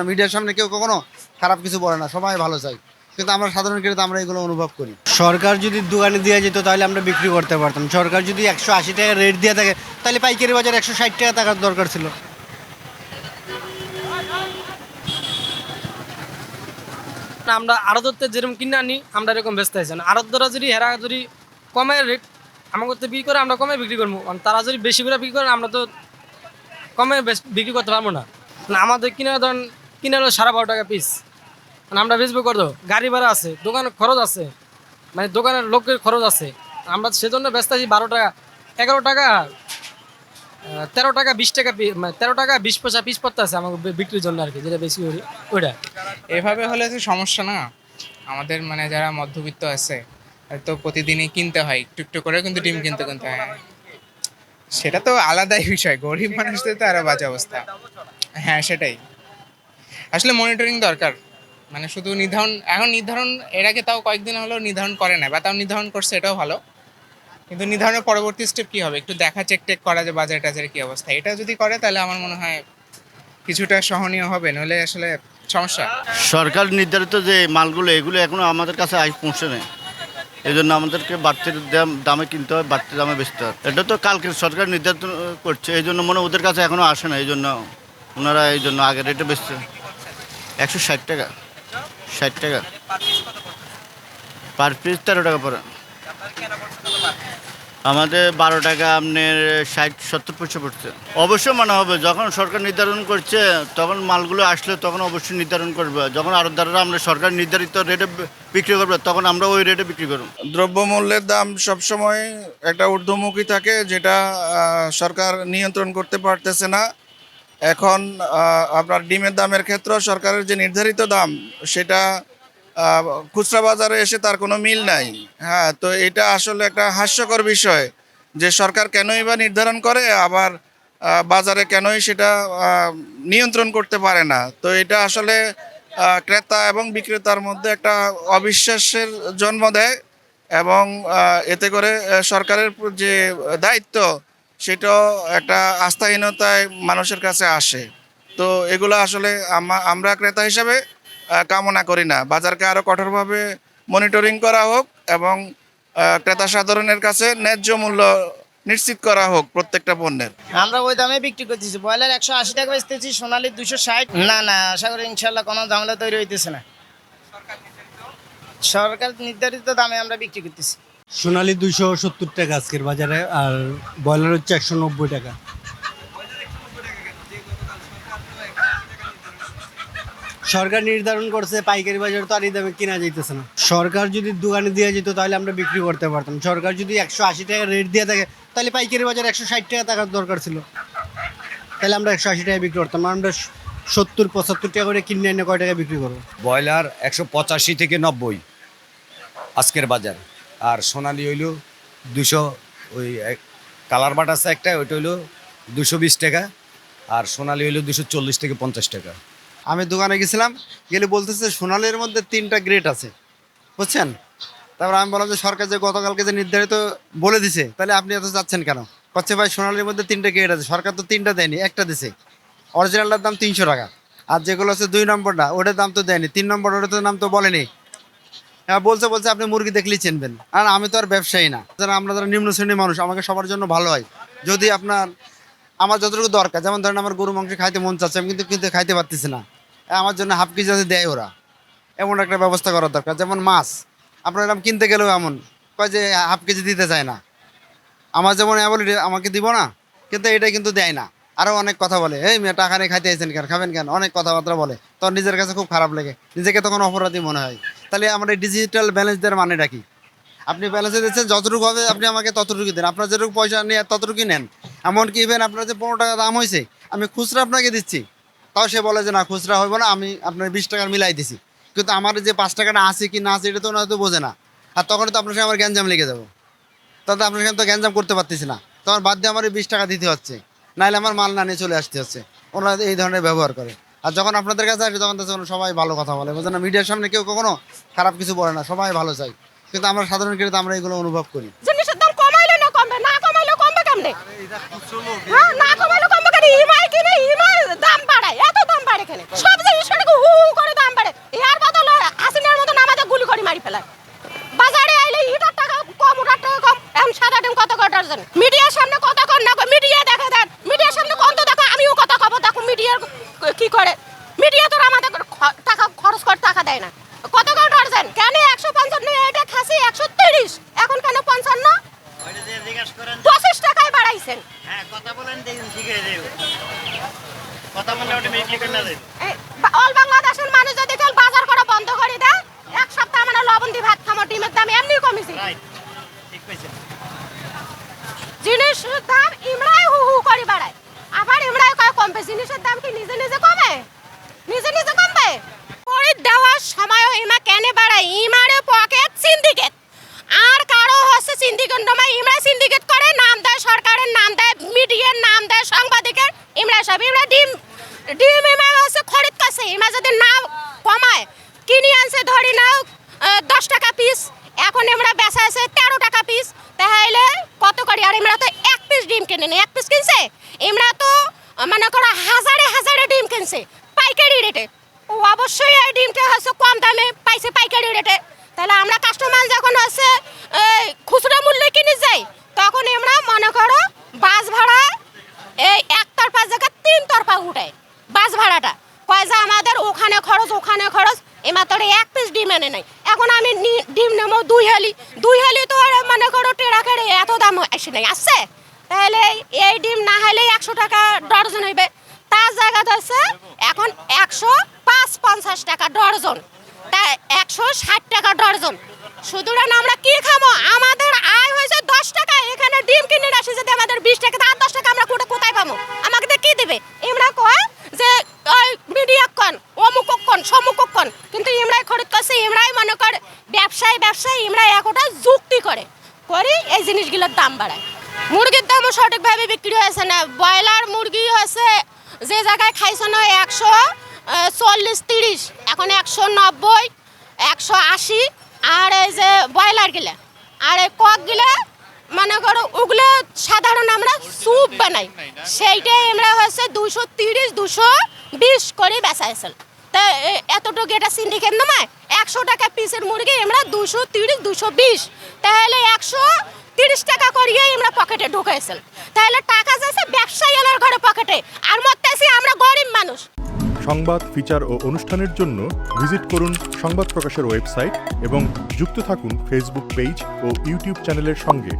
না মিডিয়ার সামনে কেউ কখনো খারাপ কিছু বলে না সবাই ভালো চাই। কিন্তু আমরা সাধারণ ক্রেতা আমরা এগুলো অনুভব করি। সরকার যদি দোকানে দিয়ে যেত তাহলে আমরা বিক্রি করতে পারতাম। সরকার যদি একশো আশি টাকা রেট দিয়ে থাকে তাহলে পাইকারি বাজার একশো ষাট টাকা থাকার দরকার ছিল। না আমরা আড়ততে যেরকম কিনে আনি আমরা এরকম ব্যস্ত আছি না। আড়তরা যদি হেরা যদি কমে রেট আমাকে তো বিক্রি করে আমরা কমে বিক্রি করব। তারা যদি বেশি করে বিক্রি করে আমরা তো কমে বিক্রি করতে পারব না। না আমাদের কিনে ধরেন কিনে হলো সাড়ে বারো টাকা পিস মানে আমরা বেচবো করতো, গাড়ি ভাড়া আছে দোকানের খরচ আছে মানে দোকানের লোকের খরচ আছে। আমরা সেজন্য ব্যস্ত আছি বারো টাকা, এগারো টাকা তেরো টাকা, বিশ টাকা মানে তেরো টাকা, বিশ পয়সা পিস পড়তে আছে আমাকে বিক্রির জন্য আর কি যেটা বেশি করি ওইটা। এভাবে হলে তো সমস্যা না। আমাদের মানে যারা মধ্যবিত্ত আছে তো প্রতিদিনই কিনতে হয়, একটু একটু করে কিন্তু ডিম কিনতে কিনতে হয়। সেটা তো আলাদাই বিষয়, গরিব মানুষদের তো আরও বাজে অবস্থা। হ্যাঁ সেটাই। আসলে মনিটরিং দরকার। মানে শুধু নির্ধারণ, এখন নির্ধারণ, এর আগে তাও কয়েকদিন হলো নির্ধারণ করে না বা তাও নির্ধারণ করছে, এটাও ভালো। কিন্তু নির্ধারণের পরবর্তী স্টেপ কী হবে? একটু দেখা চেক টেক করা যে বাজার টাজারে কী অবস্থা। এটা যদি করে, তাহলে আমার মনে হয় কিছুটা সহনীয় হবে, নইলে আসলে সমস্যা। সরকার নির্ধারিত যে মালগুলো, এগুলো এখনও আমাদের কাছে আজ পৌঁছে নেই। এই জন্য আমাদেরকে বাড়তি দাম- দামে কিনতে হয় বাড়তি দামে বেচতে হয় এটা তো কালকে সরকার নির্ধারিত করছে এই জন্য মনে ওদের কাছে এখনও আসে না এই জন্য ওনারা এই জন্য আগের রেটে বেচছে। একশো ষাট টাকা। ষাট টাকা। পার পিস তেরো টাকা পরে আমাদের বারো টাকা, আপনার ষাট, সত্তর পয়সা পড়ছে। অবশ্যই মানা হবে, যখন সরকার নির্ধারণ করছে, তখন মালগুলো আসলে তখন অবশ্যই নির্ধারণ করবে। যখন আরতদাররা আমরা সরকার নির্ধারিত রেটে বিক্রি করবে, তখন আমরা ওই রেটে বিক্রি করব। দ্রব্যমূল্যের দাম সবসময় একটা ঊর্ধ্বমুখী থাকে, যেটা সরকার নিয়ন্ত্রণ করতে পারতেছে না। এখন আপনার ডিমের দামের ক্ষেত্রে সরকারের যে নির্ধারিত দাম, সেটা খুচরা বাজারে এসে তার কোনো মিল নাই। হ্যাঁ তো এটা আসলে একটা হাস্যকর বিষয় যে সরকার কেনই বা নির্ধারণ করে, আবার বাজারে কেনই সেটা নিয়ন্ত্রণ করতে পারে না। তো এটা আসলে ক্রেতা এবং বিক্রেতার মধ্যে একটা অবিশ্বাসের জন্ম দেয় এবং এতে করে সরকারের যে দায়িত্ব সেটাও একটা আস্থাহীনতায় মানুষের কাছে আসে। তো এগুলো আসলে আমা- আমরা ক্রেতা হিসাবে কামনা করি না। বাজারকে আরও কঠোরভাবে মনিটরিং করা হোক এবং ক্রেতা সাধারণের কাছে ন্যায্য মূল্য নিশ্চিত করা হোক প্রত্যেকটা পণ্যের। আমরা ওই দামে বিক্রি করতেছি। ব্রয়লার একশো আশি টাকা বেচতেছি, সোনালি দুশো ষাট। না না, আশা করি ইনশাল্লাহ কোনো ঝামেলা তৈরি হইতেছে না। সরকার নির্ধারিত দামে আমরা বিক্রি করতেছি। সোনালি দুইশো সত্তর টাকা আজকের বাজারে, আর ব্রয়লার হচ্ছে একশো নব্বই টাকা। সরকার নির্ধারণ করছে, পাইকারি বাজার তো আর এই দামে কিনা যাইতেছে না। সরকার যদি দোকানে দিয়ে যেত, তাহলে আমরা বিক্রি করতে পারতাম। সরকার যদি একশো আশি টাকা রেট দিয়ে থাকে, তাহলে পাইকারি বাজার একশো ষাট টাকা থাকার দরকার ছিল। তাহলে আমরা একশো আশি টাকা বিক্রি করতাম আমরা সত্তর, পঁচাত্তর টাকা করে কিনে এনে কয় টাকা বিক্রি করব? ব্রয়লার একশো পঁচাশি থেকে নব্বই আজকের বাজার। আর সোনালি হইল দুশো, ওই কালার বাট আছে একটা, ওইটা হইল দুশো বিশ টাকা। আর সোনালি হইল দুশো চল্লিশ থেকে পঞ্চাশ টাকা। আমি দোকানে গেছিলাম, গেলে বলতেছে সোনালির মধ্যে তিনটা গ্রেড আছে। বুঝছেন? তারপর আমি বললাম যে সরকার যে গতকালকে যে নির্ধারিত বলে দিছে, তাহলে আপনি এত যাচ্ছেন কেন? হচ্ছে ভাই সোনালির মধ্যে তিনটা গ্রেড আছে, সরকার তো তিনটা দেয়নি, একটা দিছে। অরিজিনালটার দাম তিনশো টাকা। আর যেগুলো আছে দুই নম্বরটা, ওটার দাম তো দেয়নি। তিন নম্বর ওটার তো নাম তো বলেনি। হ্যাঁ বলছে বলছে, আপনি মুরগি দেখলেই চিনবেন। আর আমি তো আর ব্যবসায়ী না। যারা আমরা যারা নিম্ন শ্রেণির মানুষ, আমাকে সবার জন্য ভালো হয়। যদি আপনার, আমার যতটুকু দরকার, যেমন ধরেন আমার গরু মাংস খাইতে মন চাচ্ছে, আমি কিন্তু কিন্তু খাইতে পারতেছি না। আমার জন্য হাফ কেজি আছে, দেয় ওরা। এমন একটা ব্যবস্থা করা দরকার। যেমন মাছ, আপনার এরকম কিনতে গেলেও এমন। কয় যে হাফ কেজি দিতে চায় না। আমার যেমন অ্যাবলিটি আমাকে দিব না, কিন্তু এটা কিন্তু দেয় না। আরও অনেক কথা বলে, এই মেয়ে, টাকা নিয়ে খাইতে আইছেন কেন? খাবেন কেন? অনেক কথাবার্তা বলে। তখন নিজের কাছে খুব খারাপ লাগে। নিজেকে তখন অপরাধী মনে হয়। তাহলে আমার ডিজিটাল ব্যালেন্স দেওয়ার মানেটা কি? আপনি ব্যালেন্সে দিচ্ছেন, যতটুকু হবে আপনি আমাকে ততটুকু দেন। আপনার যেটুকু পয়সা নিয়ে ততটুকুই নেন। এমনকি ইভেন আপনার যে পনেরো টাকা দাম হয়েছে, আমি খুচরা আপনাকে দিচ্ছি। তাও সে বলে যে, না, খুচরা হইব না, আমি আপনার বিশ টাকার মিলাই দিছি। কিন্তু আমার যে পাঁচ টাকাটা আছে কি না আছে, এটা তো ওরা হয়তো বোঝে না। আর তখন তো আপনার সঙ্গে আমার গ্যাঞ্জাম লেগে যাব। তাহলে আপনার সঙ্গে তো গ্যাঞ্জাম করতে পারতেছি না। তখন বাদ দিয়ে আমার বিশ টাকা দিতে হচ্ছে। নাহলে আমার মাল না নিয়ে চলে আসতে হচ্ছে। ওরা এই ধরনের ব্যবহার করে। আর যখন আপনাদের কাছে আসে তখন তখন সবাই ভালো কথা বলে বুঝলেন না? মিডিয়ার সামনে কেউ কখনো খারাপ কিছু বলে না সবাই ভালো চাই কিন্তু আমরা সাধারণ ক্রেতা আমরা এগুলো অনুভব করি। জিনিসের দাম কমাইলে না কমবে? না কমাইলে কমবে কেমনে? হ্যাঁ না কমাইলে কমবে কেন ইমাই কিনে ইমাই দাম বাড়ায় এত দাম বাড়ে এখানে সব জিনিস করে হু হু করে দাম বাড়ে এর বদলে হাসিনার মতন আমাদের গুলি করে মারি ফেলায় বাজারে আইলে ইটার টাকা কম ওটার টাকা কম এখন সাদা ডিম কত করে ডজন মিডিয়ার সামনে কথা কর না মিডিয়া দেখা দেন মিডিয়ার সামনে কত দেখো আমিও কথা কব দেখো মিডিয়ার কি করে। মিডিয়া তো আমাদের টাকা খরচ করে টাকা দেয় না। কত করে ডজন কেন একশো পঞ্চান্ন? এটা খাসি একশো তিরিশ। এখন কেন পঞ্চান্ন? পঁচিশ টাকায় বাড়াইছেন। অল বাংলাদেশের মানুষ যদি বাজার করা বন্ধ করে দেয়, এক সপ্তাহ আমরা লবণ দিয়ে ভাত খামো, ডিমের দাম এমনি কমেছে। জিনিসের দাম ইমরাই হু হু করে বাড়ায়। আবার ইমরাই কয় কমবে জিনিসের দাম কি নিজে নিজে নিজে কমবে করে দেওয়ার সময় ইমা কেন বাড়ায় ইমারে পকেট সিন্ডিকেট আর কারও হচ্ছে সিন্ডিকেট নয় ইমরা সিন্ডিকেট করে নাম দেয় সরকারের নাম দেয় মিডিয়ার নাম দেয় সাংবাদিকের ইমরা সব ইমরা ডিম ইমা হচ্ছে খরিদ কাছে। ইমা যদি না কমায়। কিনে আনছে, ধরি নাও দশ টাকা পিস এখন আমরা বেচা আছে তেরো টাকা পিস তাহলে কত করি? আর আমরা তো এক পিস ডিম কিনে নি। এক পিস কিনছে? আমরা তো, মনে করো, হাজারে হাজারে ডিম কিনছে পাইকারি রেটে ও, অবশ্যই এই ডিমটা হচ্ছে কম দামে পাইছে পাইকারি রেটে তাহলে আমরা কাস্টমার যখন হচ্ছে খুচরা মূল্যে কিনে যাই, তখন আমরা মনে করো বাস ভাড়া এই একতরফা জায়গা তিন তরফা উঠে বাস ভাড়াটা। কয় যে আমাদের ওখানে খরচ ওখানে খরচ, এমাত্র এক পিস ডিম এনে নাই। এখন আমি ডিম নেব দুই হালি। দুই হালি তো আর মনে করো টেরা কেড়ে এত দাম আসে নাই। আসছে তাহলে এই ডিম না হলে একশো টাকা ডর্জন হইবে। তার জায়গা হচ্ছে এখন একশো পাঁচ পঞ্চাশ টাকা ডর্জন। তা একশো ষাট টাকা ডর্জন। সুতরাং আমরা কি খাব? আমাদের আয় হয়েছে দশ টাকা। এখানে ডিম কিনে আসি যদি আমাদের বিশ টাকা আর দশ টাকা আমরা কোথায় পাবো? কি দিবে? ইমরা কয় যে মিডিয়া কন, অমুক কন, সমুক কন। কিন্তু ইমরাই খরিদ করছে ইমরাই মনে করে, ব্যবসায়ী ব্যবসায়ী ইমরাই একটা যুক্তি করে করে এই জিনিসগুলোর দাম বাড়ায়। মুরগির দামও সঠিকভাবে বিক্রি হয়েছে না। ব্রয়লার মুরগি হয়েছে যে জায়গায় খাইছে না, একশো চল্লিশ, তিরিশ, এখন একশো নব্বই, একশো আশি, আর এই যে ব্রয়লার গিলা আর এই কক গিলা মনে করো, ওগুলো সাধারণ আমরা স্যুপ বানাই। সেইটাই আমরা হচ্ছে দুশো তিরিশ দুশো বিশ করে বেচাইছিল তা এ- এতটুকু এটা সিন্ডিকেট নয়, একশো টাকা পিসের মুরগি আমরা দুশো তিরিশ দুশো বিশ। তাহলে একশো তিরিশ টাকা করিয়ে আমরা পকেটে ঢুকাইছিল তাহলে টাকা যাচ্ছে ব্যবসায়ী ঘরে পকেটে, আর মরতেছি আমরা গরিব মানুষ। সংবাদ, ফিচার ও অনুষ্ঠানের জন্য ভিজিট করুন সংবাদ প্রকাশের ওয়েবসাইট এবং যুক্ত থাকুন ফেসবুক পেজ ও ইউটিউব চ্যানেলের সঙ্গে।